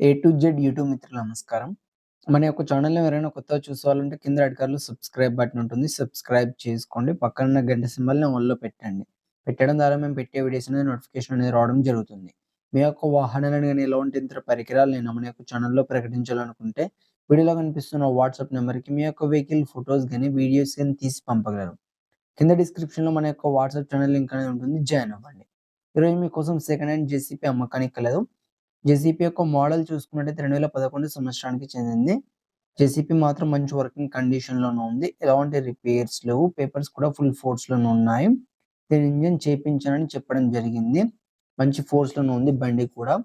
A to Z YouTube మిత్రులు నమస్కారం. మన యొక్క ఛానల్‌ని ఎవరైనా కొత్తగా చూసుకోవాలంటే కింద అడికారులు సబ్స్క్రైబ్ బటన్ ఉంటుంది. సబ్స్క్రైబ్ చేసుకోండి. పక్కన గంట సింబల్‌ని ఆన్‌లో పెట్టండి. పెట్టడం ద్వారా మేము పెట్టే వీడియోస్ అనేది నోటిఫికేషన్ అనేది రావడం జరుగుతుంది. మీ యొక్క వాహనాలను కానీ ఎలాంటి ఇతర నేను మన యొక్క ఛానల్‌లో ప్రకటించాలనుకుంటే వీడియోలో కనిపిస్తున్న వాట్సాప్ నెంబర్‌కి మీ యొక్క వెహికల్ ఫొటోస్ గాని, వీడియోస్ కానీ తీసి పంపగలరు. కింద డిస్క్రిప్షన్‌లో మన యొక్క వాట్సాప్ ఛానల్ లింక్ అనేది ఉంటుంది. జాయిన్ అవ్వండి. ఈరోజు మీకోసం సెకండ్ హ్యాండ్ జేసీపీ అమ్మకానికి కలదు. జేసీపీ యొక్క మోడల్ చూసుకున్నట్టయితే 2011 సంవత్సరానికి చెందింది. జేసీపీ మాత్రం మంచి వర్కింగ్ కండిషన్‌లోనే ఉంది. ఎలాంటి రిపేర్స్ లేవు. పేపర్స్ కూడా ఫుల్ ఫోర్స్‌లోనే ఉన్నాయి. దీని ఇంజిన్ చేపించానని చెప్పడం జరిగింది. మంచి ఫోర్స్‌లోనే ఉంది బండి కూడా.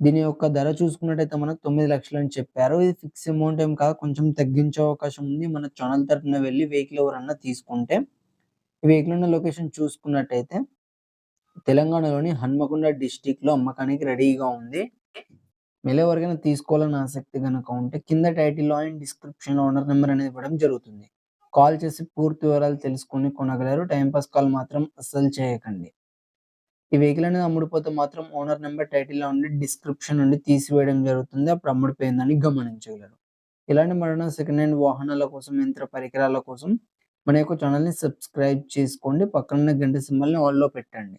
దీని యొక్క ధర చూసుకున్నట్టయితే మనకు 9,00,000 అని చెప్పారు. ఇది ఫిక్స్ అమౌంట్ ఏం కాదు. కొంచెం తగ్గించే అవకాశం ఉంది. మన ఛానల్ తరపున వెళ్ళి వెహికల్ ఎవరన్నా తీసుకుంటే ఈ వెహికల్ ఉన్న లొకేషన్ చూసుకున్నట్టయితే తెలంగాణలోని హన్మకొండ డిస్టిక్లో అమ్మకానికి రెడీగా ఉంది. మీలో ఎవరికైనా తీసుకోవాలని ఆసక్తి కనుక ఉంటే కింద టైటిల్‌లో అండ్ డిస్క్రిప్షన్‌లో ఓనర్ నెంబర్ అనేది ఇవ్వడం జరుగుతుంది. కాల్ చేసి పూర్తి వివరాలు తెలుసుకొని కొనగలరు. టైంపాస్ కాల్ మాత్రం అస్సలు చేయకండి. ఈ వెహికల్ అనేది అమ్ముడిపోతే మాత్రం ఓనర్ నెంబర్ టైటిల్‌లో ఉండి డిస్క్రిప్షన్ నుండి తీసివేయడం జరుగుతుంది. అప్పుడు అమ్ముడిపోయిందని గమనించగలరు. ఇలాంటి మరణ సెకండ్ హ్యాండ్ వాహనాల కోసం, యంత్ర పరికరాల కోసం మన యొక్క ఛానల్‌ని సబ్స్క్రైబ్ చేసుకోండి. పక్కన గంట సింబల్‌ని ఆల్‌లో పెట్టండి.